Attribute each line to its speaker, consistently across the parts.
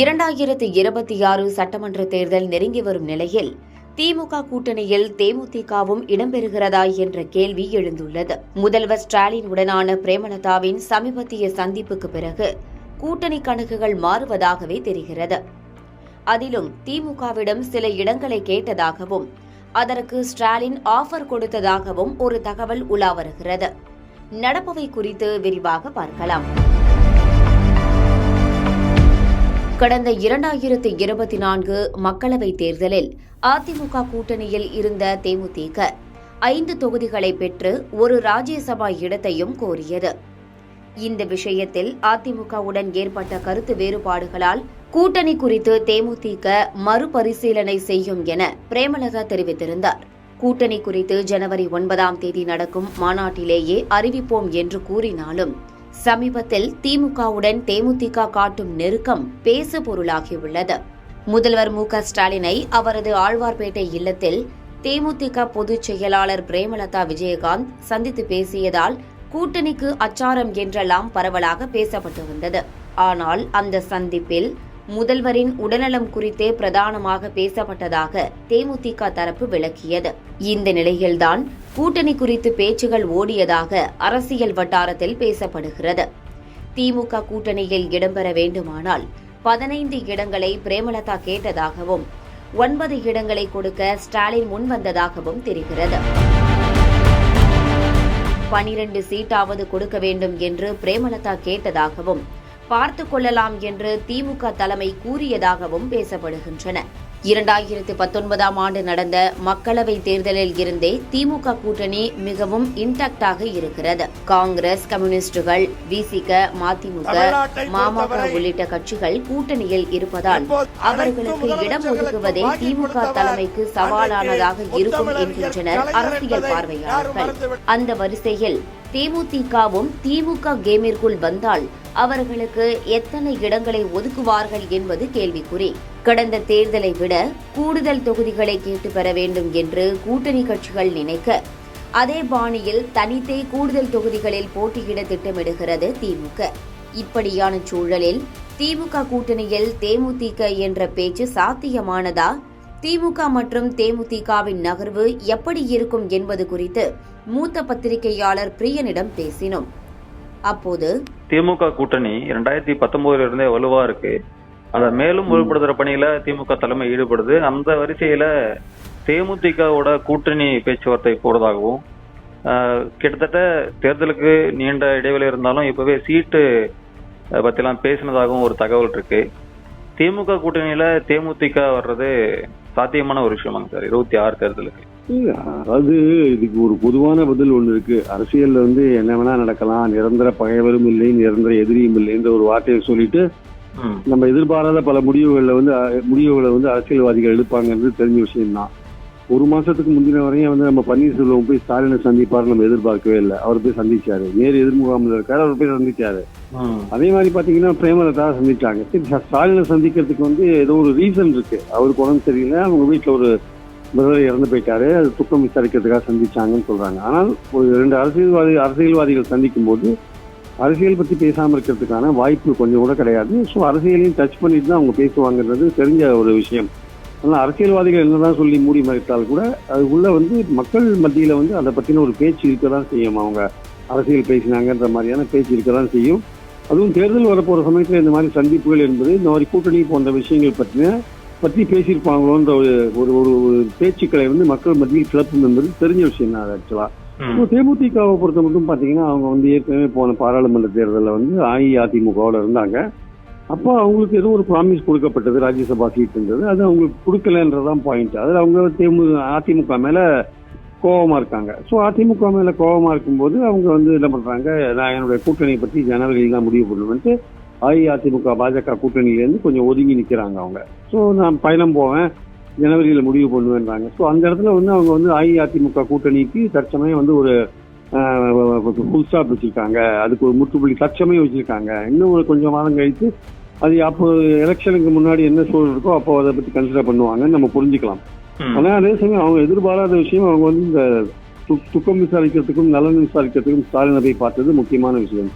Speaker 1: இரண்டாயிரத்து இருபத்தி ஆறு சட்டமன்ற தேர்தல் நெருங்கி வரும் நிலையில் திமுக கூட்டணியில் தேமுதிகவும் இடம்பெறுகிறதா என்ற கேள்வி எழுந்துள்ளது. முதல்வர் ஸ்டாலின் உடனான பிரேமலதாவின் சமீபத்திய சந்திப்புக்கு பிறகு கூட்டணி கணக்குகள் மாறுவதாகவே தெரிகிறது. அதிலும் திமுகவிடம் சில இடங்களை கேட்டதாகவும் அதற்கு ஸ்டாலின் ஆஃபர் கொடுத்ததாகவும் ஒரு தகவல் உலா வருகிறது. நடப்பவை குறித்து விரிவாக பார்க்கலாம். கடந்த இரண்டாயிரத்து இருபத்தி நான்கு மக்களவைத் தேர்தலில் அதிமுக கூட்டணியில் இருந்த தேமுதிக ஐந்து தொகுதிகளை பெற்று ஒரு ராஜ்யசபா இடத்தையும் கோரியது. இந்த விஷயத்தில் அதிமுகவுடன் ஏற்பட்ட கருத்து வேறுபாடுகளால் கூட்டணி குறித்து தேமுதிக மறுபரிசீலனை செய்யும் என பிரேமலதா தெரிவித்திருந்தார். கூட்டணி குறித்து ஜனவரி ஒன்பதாம் தேதி நடக்கும் மாநாட்டிலேயே அறிவிப்போம் என்று கூறினாலும் சமீபத்தில் திமுகவுடன் தேமுதிக காட்டும் நெருக்கம் பேசு பொருளாகியுள்ளது முதல்வர் மு க ஸ்டாலினை அவரது ஆழ்வார்பேட்டை இல்லத்தில் தேமுதிக பொதுச் செயலாளர் பிரேமலதா விஜயகாந்த் சந்தித்து பேசியதால் கூட்டணிக்கு அச்சாரம் என்றெல்லாம் பரவலாக பேசப்பட்டு வந்தது ஆனால் அந்த சந்திப்பில் முதல்வரின் உடல்நலம் குறித்தே பிரதானமாக பேசப்பட்டதாக தேமுதிக தரப்பு விளக்கியது. இந்த நிலையில்தான் கூட்டணி குறித்து பேச்சுகள் ஓடியதாக அரசியல் வட்டாரத்தில் பேசப்படுகிறது. திமுக கூட்டணியில் இடம்பெற வேண்டுமானால் பதினைந்து இடங்களை பிரேமலதா கேட்டதாகவும் ஒன்பது இடங்களை கொடுக்க ஸ்டாலின் முன்வந்ததாகவும் தெரிகிறது. பனிரண்டு சீட்டாவது கொடுக்க வேண்டும் என்று பிரேமலதா கேட்டதாகவும் பார்த்து கொள்ளலாம் என்று திமுக தலைமை கூறியதாகவும் பேசப்படுகின்றன. இரண்டாயிரத்து பத்தொன்பதாம் ஆண்டு நடந்த மக்களவை தேர்தலில் இருந்தே திமுக கூட்டணி மிகவும் இன்டாக்டாக இருக்கிறது. காங்கிரஸ் கம்யூனிஸ்டுகள் விசிக மதிமுக மாமக உள்ளிட்ட கட்சிகள் கூட்டணியில் இருப்பதால் அவர்களுக்கு இடம் ஒதுக்குவதே திமுக தலைமைக்கு சவாலானதாக இருக்கும் என்கின்றனர் அரசியல் பார்வையாளர்கள். அந்த வரிசையில் தேமுதிகவும் திமுக கேமிற்குள் வந்தால் அவர்களுக்கு எத்தனை இடங்களை ஒதுக்குவார்கள் என்பது கேள்விக்குறி. கடந்த தேர்தலை விட கூடுதல் தொகுதிகளை கேட்டு பெற வேண்டும் என்று கூட்டணி கட்சிகள் நினைக்க அதே பாணியில் தனித்தே கூடுதல் தொகுதிகளில் போட்டியிட திட்டமிடுகிறது திமுக. இப்படியான சூழலில் திமுக கூட்டணியில் தேமுதிக என்ற பேச்சு சாத்தியமானதா? திமுக மற்றும் தேமுதிகவின் நகர்வு எப்படி இருக்கும் என்பது குறித்து மூத்த பத்திரிகையாளர் பிரியனிடம் பேசினோம். அப்போது
Speaker 2: திமுக கூட்டணி ரெண்டாயிரத்தி பத்தொன்பதுல இருந்தே வலுவா இருக்கு. அதை மேலும் வலுப்படுத்துற பணியில திமுக தலைமை ஈடுபடுது. அந்த வரிசையில தேமுதிகவோட கூட்டணி பேச்சுவார்த்தை போறதாகவும் கிட்டத்தட்ட தேர்தலுக்கு நீண்ட இடைவெளி இருந்தாலும் இப்பவே சீட்டு பத்திலாம் பேசினதாகவும் ஒரு தகவல் இருக்கு. திமுக கூட்டணியில தேமுதிக வர்றது சாத்தியமான ஒரு விஷயமாங்க சார். இருபத்தி ஆறு தேர்தலுக்கு.
Speaker 3: அதாவது இதுக்கு ஒரு பொதுவான பதில் ஒண்ணு இருக்கு. அரசியல்ல வந்து என்ன வேணா நடக்கலாம். நிரந்தர பகைவரும் இல்லை நிரந்தர எதிரியும் இல்லைன்ற ஒரு வார்த்தையை சொல்லிட்டு நம்ம எதிர்பாராத பல முடிவுகள்ல வந்து முடிவுகளை வந்து அரசியல்வாதிகள் எடுப்பாங்கன்றது தெரிஞ்ச விஷயம்தான். ஒரு மாசத்துக்கு முந்தின வரையும் வந்து நம்ம பன்னீர்செல்வம் போய் ஸ்டாலினை சந்திப்பாரு நம்ம எதிர்பார்க்கவே இல்லை. அவர் போய் சந்திச்சாரு. நேரு எதிர்முகாமில் இருக்காரு அவர் போய் சந்திச்சாரு. அதே மாதிரி பாத்தீங்கன்னா பிரேமலதா சந்திச்சாங்க. சரி ஸ்டாலினை சந்திக்கிறதுக்கு வந்து ஏதோ ஒரு ரீசன் இருக்கு. அவருக்கு உடம்பு சரியில்லை அவங்க வீட்டுல ஒரு பிரதர் இறந்து போயிட்டாரு. அது துக்கம் விசாரிக்கிறதுக்காக சந்திச்சாங்கன்னு சொல்றாங்க. ஆனால் ஒரு ரெண்டு அரசியல்வாதி அரசியல்வாதிகள் சந்திக்கும் போது அரசியல் பத்தி பேசாம இருக்கிறதுக்கான வாய்ப்பு கொஞ்சம் கூட கிடையாது. ஸோ அரசியலையும் டச் பண்ணிட்டு தான் அவங்க பேசுவாங்கன்றது தெரிஞ்ச ஒரு விஷயம். ஆனால் அரசியல்வாதிகள் என்னதான் சொல்லி மூடி மறைத்தால் கூட அதுக்குள்ள வந்து மக்கள் மத்தியில வந்து அதை பத்தின ஒரு பேச்சு இருக்க தான் செய்யும். அவங்க அரசியல் பேசினாங்கன்ற மாதிரியான பேச்சு இருக்க தான் செய்யும். அதுவும் தேர்தல் வரப்போற சமயத்தில் இந்த மாதிரி சந்திப்புகள் என்பது இந்த மாதிரி கூட்டணி போன்ற விஷயங்கள் பற்றின பற்றி பேசியிருப்பாங்களோன்ற ஒரு ஒரு ஒரு பேச்சுக்களை வந்து மக்கள் மத்தியில் கிளப்பும் என்பது தெரிஞ்ச விஷயம் தான் ஆக்சுவலா
Speaker 2: ம்,
Speaker 3: தேமுதிகவை பொறுத்த மட்டும் பாத்தீங்கன்னா அவங்க வந்து ஏற்கனவே போன பாராளுமன்ற தேர்தலில் வந்து அஇஅதிமுகவோட இருந்தாங்க. அப்போ அவங்களுக்கு ஏதோ ஒரு ப்ராமிஸ் கொடுக்கப்பட்டது ராஜ்யசபா சீட்டுன்றது அது அவங்களுக்கு கொடுக்கலன்றதான் பாயிண்ட் அதில் அவங்க தேமு அதிமுக மேல கோவமா இருக்காங்க. ஸோ அதிமுக மேல கோவமா இருக்கும்போது அவங்க வந்து என்ன பண்றாங்க நான் என்னுடைய கூட்டணியை பற்றி ஜனவரியில் தான் முடிவு பண்ணுவேன்ட்டு அஇஅதிமுக பாஜக கூட்டணியிலேருந்து கொஞ்சம் ஒதுங்கி நிற்கிறாங்க அவங்க. ஸோ நான் பயணம் போவேன். ஜனவரியில் முடிவு பண்ணுவேன்றாங்க. ஸோ அந்த இடத்துல வந்து அவங்க வந்து அஇஅதிமுக கூட்டணிக்கு தற்சமயம் வந்து ஒரு ஃபுல் ஸ்டாப் வச்சிருக்காங்க அதுக்கு ஒரு முற்றுப்புள்ளி தற்சமயம் வச்சிருக்காங்க. இன்னும் ஒரு கொஞ்சம் மாதம் கழித்து அது அப்போ எலெக்ஷனுக்கு முன்னாடி என்ன சூழல் இருக்கோ அப்போ அதை பத்தி கன்சிடர் பண்ணுவாங்கன்னு நம்ம புரிஞ்சுக்கலாம். ஆனா அதே சமயம் அவங்க எதிர்பாராத விஷயம் அவங்க வந்து இந்த துக்கம் விசாரிக்கிறதுக்கும் நலன் விசாரிக்கிறதுக்கும் ஸ்டாலினை போய் பார்த்தது முக்கியமான விஷயம்.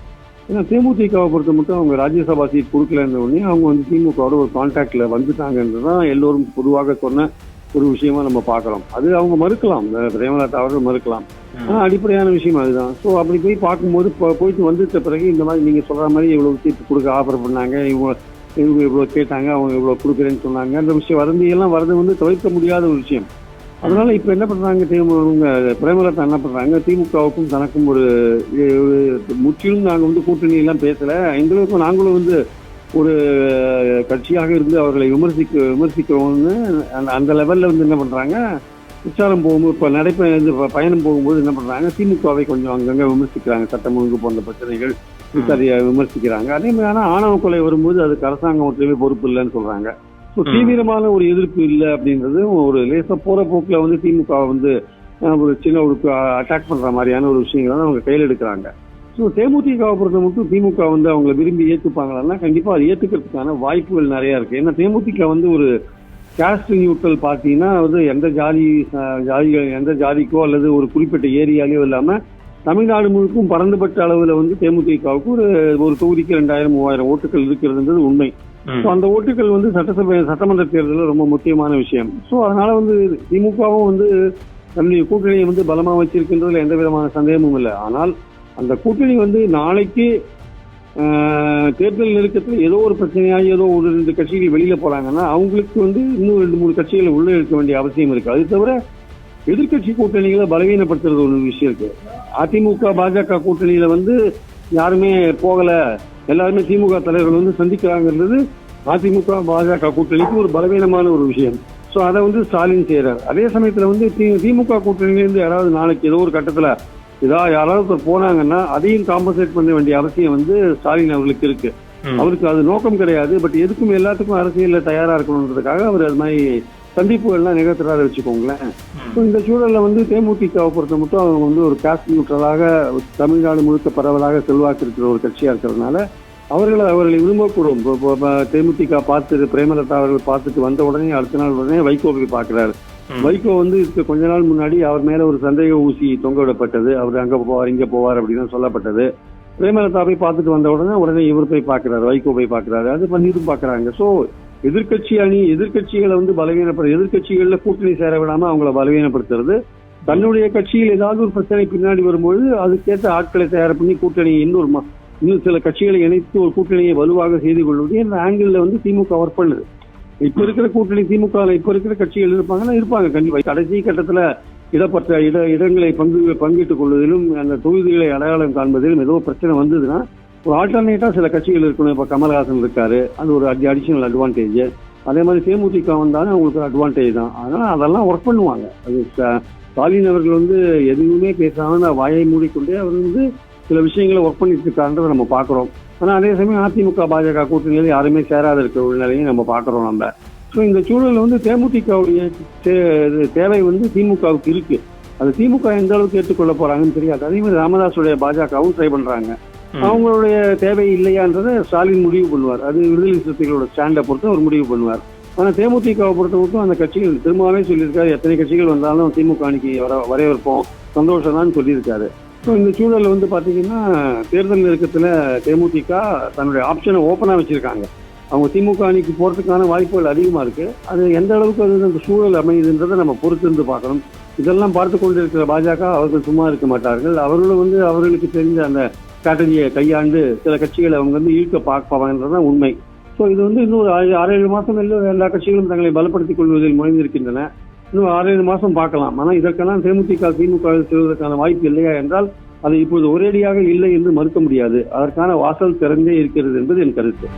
Speaker 3: ஏன்னா தேமுதிகவை பொறுத்த மட்டும் அவங்க ராஜ்யசபா சீட் கொடுக்கலன்ற உடனே அவங்க வந்து திமுகவோட ஒரு கான்டாக்ட்ல வந்துட்டாங்கன்றதான் எல்லோரும் பொதுவாக சொன்ன ஒரு விஷயமா நம்ம பார்க்கலாம் அது அவங்க மறுக்கலாம். பிரேமலதா அவர்கள் மறுக்கலாம். ஆனா அடிப்படையான விஷயம் அதுதான். ஸோ அப்படி போய் பார்க்கும்போது இப்போ போயிட்டு வந்துட்ட பிறகு இந்த மாதிரி நீங்க சொல்ற மாதிரி இவ்வளவு சீட்டு கொடுக்க ஆஃபர் பண்ணாங்க. இவங்க இவங்க இவ்வளவு கேட்டாங்க அவங்க இவ்வளவு கொடுக்குறேன்னு சொன்னாங்க. அந்த விஷயம் வரது எல்லாம் வரது வந்து தவிர்க்க முடியாத ஒரு விஷயம். அதனால இப்ப என்ன பண்றாங்க திமுக பிரேமலதா என்ன பண்றாங்க திமுகவுக்கும் தனக்கும் ஒரு முற்றிலும் நாங்க வந்து கூட்டணி எல்லாம் பேசல. எங்களுக்கும் நாங்களும் வந்து ஒரு கட்சியாக இருந்து அவர்களை விமர்சிக்க விமர்சிக்கிறோம்னு அந்த- அந்த லெவல்ல வந்து என்ன பண்றாங்க பிரச்சாரம் போகும்போது இப்போ நடைப்ப இது பயணம் போகும்போது என்ன பண்றாங்க திமுகவை கொஞ்சம் அங்கங்க விமர்சிக்கிறாங்க. சட்டம் ஒழுங்கு போன்ற பிரச்சனைகள் சரியா விமர்சிக்கிறாங்க. அதே மாதிரி ஆனா ஆணவ கொலை வரும்போது அதுக்கு அரசாங்கம் ஒற்றுமை பொறுப்பு இல்லைன்னு சொல்றாங்க. தீவிரமான ஒரு எதிர்ப்பு இல்லை அப்படின்றது ஒரு லேசா போற போக்குல வந்து திமுக வந்து ஒரு சின்ன ஒரு அட்டாக் பண்ற மாதிரியான ஒரு விஷயங்களை தான் அவங்க கையில் எடுக்கிறாங்க. ஸோ தேமுதிகவை பொறுத்த மட்டும் திமுக வந்து அவங்கள விரும்பி ஏற்றுப்பாங்களான்னா கண்டிப்பா அது ஏற்றுக்கிறதுக்கான வாய்ப்புகள் நிறைய இருக்கு. ஏன்னா தேமுதிக வந்து ஒரு கேஸ்ட் நியூட்ரல் பார்ட்டினா வந்து எந்த ஜாதி ஜாதிகள் எந்த ஜாதிக்கோ அல்லது ஒரு குறிப்பிட்ட ஏரியாலையோ இல்லாம தமிழ்நாடு முழுக்கும் பறந்துபட்ட அளவுல வந்து தேமுதிகவுக்கு ஒரு ஒரு தொகுதிக்கு ரெண்டாயிரம் மூவாயிரம் ஓட்டுகள் இருக்கிறதுன்றது உண்மை. அந்த ஓட்டுகள் வந்து சட்டசபை சட்டமன்ற தேர்தலில் ரொம்ப முக்கியமான விஷயம். ஸோ அதனால வந்து திமுகவும் வந்து தன்னுடைய கூட்டணியை வந்து பலமா வச்சிருக்கின்றதுல எந்த விதமான சந்தேகமும் இல்லை. ஆனால் அந்த கூட்டணி வந்து நாளைக்கு தேர்தல் நெருக்கத்தில் ஏதோ ஒரு பிரச்சனையாகி ஏதோ ஒரு ரெண்டு கட்சிகள் வெளியில போறாங்கன்னா அவங்களுக்கு வந்து இன்னும் ரெண்டு மூணு கட்சிகளை உள்ளே இருக்க வேண்டிய அவசியம் இருக்கு. அது தவிர எதிர்க்கட்சி கூட்டணிகளை பலவீனப்படுத்துறது ஒரு விஷயம் இருக்கு. அதிமுக பாஜக கூட்டணியில வந்து யாருமே போகல. எல்லாருமே திமுக தலைவர்கள் வந்து சந்திக்கிறாங்கிறது அதிமுக பாஜக கூட்டணிக்கு ஒரு பலவீனமான ஒரு விஷயம். ஸோ அதை வந்து ஸ்டாலின் செய்யறாரு அதே சமயத்துல வந்து திமுக கூட்டணியிலேருந்து யாராவது நாளைக்கு ஏதோ ஒரு கட்டத்துல இதா யாராவது ஒருத்தர் போனாங்கன்னா அதையும் காம்பன்சேட் பண்ண வேண்டிய அவசியம் வந்து ஸ்டாலின் அவர்களுக்கு இருக்கு. அவருக்கு அது நோக்கம் கிடையாது. பட் எதுக்கும் எல்லாத்துக்கும் அரசியல்ல தயாரா இருக்கணுன்றதுக்காக அவர் அது மாதிரி சந்திப்புகள்லாம் நிகழ்த்துறாரு வச்சுக்கோங்களேன். இந்த சூழல்ல வந்து தேமுதிகவை பொறுத்த மட்டும் அவங்க வந்து ஒரு காஸ்ட் நியூட்ரலாக தமிழ்நாடு முழுக்க பரவலாக செல்வாக்கு இருக்கிற ஒரு கட்சியா இருக்கிறதுனால அவர்களை அவர்களை விரும்பக்கூடும். தேமுதிக பார்த்து பிரேமலதா அவர்கள் பார்த்துட்டு வந்த உடனே அடுத்த நாள் உடனே வைகோ போய் பார்க்கிறாரு. வைகோ வந்து இதுக்கு கொஞ்ச நாள் முன்னாடி அவர் மேல ஒரு சந்தேக ஊசி தொங்க விடப்பட்டது. அவர் அங்க போவார் இங்க போவார் அப்படின்னு சொல்லப்பட்டது. பிரேமலதா போய் பார்த்துட்டு வந்த உடனே உடனே இவர் போய் பார்க்கிறாரு வைகோ போய் பார்க்கிறாரு. அது பண்ணிட்டும் பார்க்கறாங்க. சோ எதிர்க்கட்சி அணி எதிர்கட்சிகளை வந்து பலவீனப்படுற எதிர்க்கட்சிகள்ல கூட்டணி சேர விடாம அவங்கள பலவீனப்படுத்துறது. தன்னுடைய கட்சியில் ஏதாவது ஒரு பிரச்சனை பின்னாடி வரும்போது அதுக்கேற்ற ஆட்களை தயார் பண்ணி கூட்டணி இன்னொரு இன்னும் சில கட்சிகளை இணைத்து ஒரு கூட்டணியை வலுவாக செய்து கொள்வது இந்த ஆங்கிள் வந்து திமுக ஒர்க் பண்ணுது. இப்ப இருக்கிற கூட்டணி திமுக இப்ப இருக்கிற கட்சிகள் இருப்பாங்கன்னா இருப்பாங்க கண்டிப்பா. கடைசி கட்டத்துல இடப்பட்ட இட இடங்களை பங்கு பங்கிட்டுக் கொள்வதிலும் அந்த தொகுதிகளை அடையாளம் காண்பதிலும் ஏதோ பிரச்சனை வந்ததுன்னா ஒரு ஆல்டர்னேட்டா சில கட்சிகள் இருக்கணும். இப்ப கமல்ஹாசன் இருக்காரு. அது ஒரு அடிஷனல் அட்வான்டேஜ் அதே மாதிரி தேமுதிக வந்தாலும் அவங்களுக்கு அட்வான்டேஜ் தான். அதனால அதெல்லாம் ஒர்க் பண்ணுவாங்க. அது ஸ்டாலின் அவர்கள் வந்து எதுவுமே பேசாம வாயை மூடிக்கொண்டே அவர் வந்து சில விஷயங்களை ஒர்க் பண்ணிட்டு இருக்காருன்றதை நம்ம பாக்குறோம் ஆனா அதே சமயம் அதிமுக பாஜக கூட்டணியில் யாருமே சேராத இருக்கிற ஒரு நம்ம பாக்குறோம் நம்ம. ஸோ இந்த சூழலில் வந்து தேமுதிகவுடைய தே- இது தேவை வந்து திமுகவுக்கு இருக்கு. அது திமுக எந்த அளவுக்கு ஏற்றுக்கொள்ள போறாங்கன்னு தெரியாது. அதே மாதிரி ராமதாஸுடைய பாஜகவும் ட்ரை பண்றாங்க. அவங்களுடைய தேவை இல்லையான்றதை ஸ்டாலின் முடிவு பண்ணுவார். அது விடுதலை சிறுத்தைகளோட ஸ்டாண்டை பொறுத்து அவர் முடிவு பண்ணுவார். ஆனால் தேமுதிகவை பொறுத்த மட்டும் அந்த கட்சிகள் திரும்பவே சொல்லியிருக்காரு. எத்தனை கட்சிகள் வந்தாலும் திமுக அணிக்கு வர வரவேற்போம். சந்தோஷம் தான் சொல்லியிருக்காரு. ஸோ இந்த சூழலில் வந்து பார்த்தீங்கன்னா தேர்தல் நெருக்கத்தில் தேமுதிக தன்னுடைய ஆப்ஷனை ஓப்பனாக வச்சிருக்காங்க. அவங்க திமுக அணிக்கு போறதுக்கான வாய்ப்புகள் அதிகமா இருக்கு. அது எந்த அளவுக்கு அது அந்த சூழல் அமையுதுன்றதை நம்ம பொறுத்திருந்து பார்க்கணும். இதெல்லாம் பார்த்து கொண்டிருக்கிற பாஜக அவர்கள் சும்மா இருக்க மாட்டார்கள். அவர்களும் வந்து அவர்களுக்கு தெரிஞ்ச அந்த ஸ்ட்ராட்டஜியை கையாண்டு சில கட்சிகளை அவங்க வந்து ஈர்க்க பார்ப்பாங்கன்றதுதான் உண்மை. ஸோ இது வந்து இன்னும் ஆறு ஏழு மாதம் எல்லாம் எல்லா கட்சிகளும் தங்களை பலப்படுத்திக் கொள்வதில் முனைந்திருக்கின்றன. இன்னும் ஆறு ஏழு மாதம் பார்க்கலாம். ஆனால் இதற்கெல்லாம் தேமுதிக திமுக செல்வதற்கான வாய்ப்பு இல்லையா என்றால் அது இப்போது ஒரேடியாக இல்லை என்று மறுக்க முடியாது. அதற்கான வாசல் திறந்தே இருக்கிறது என்பது என் கருத்து.